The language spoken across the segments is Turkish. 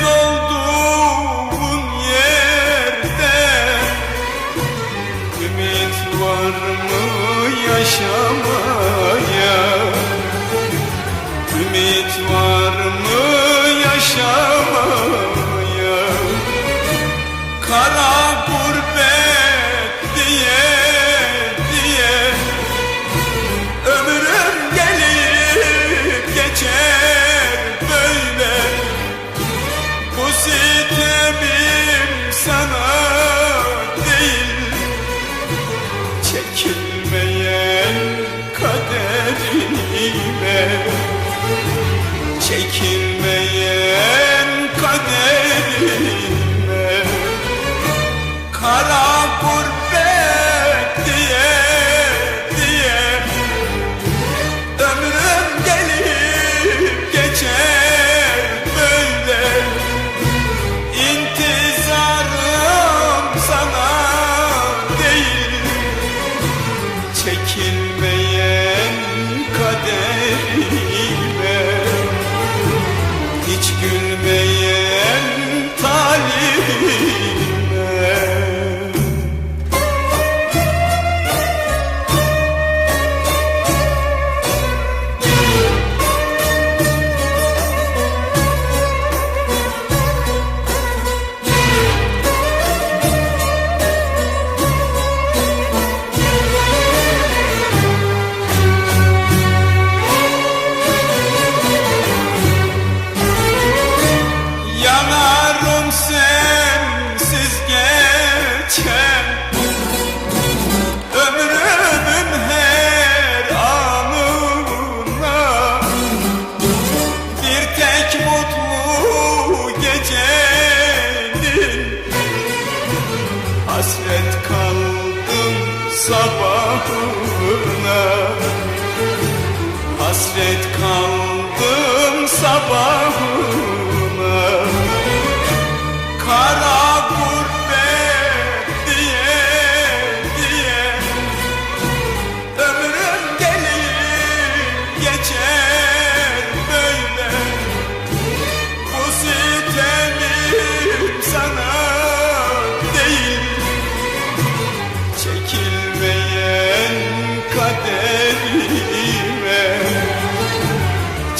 não. çekil hiç gülmeyi sabahına. Hasret kaldım sabah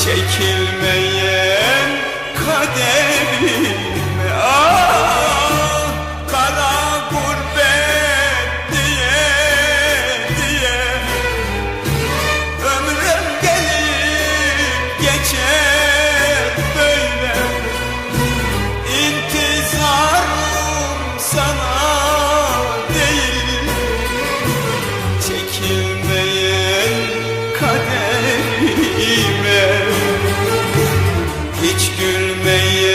çekilmeyi Hiç gülmeyi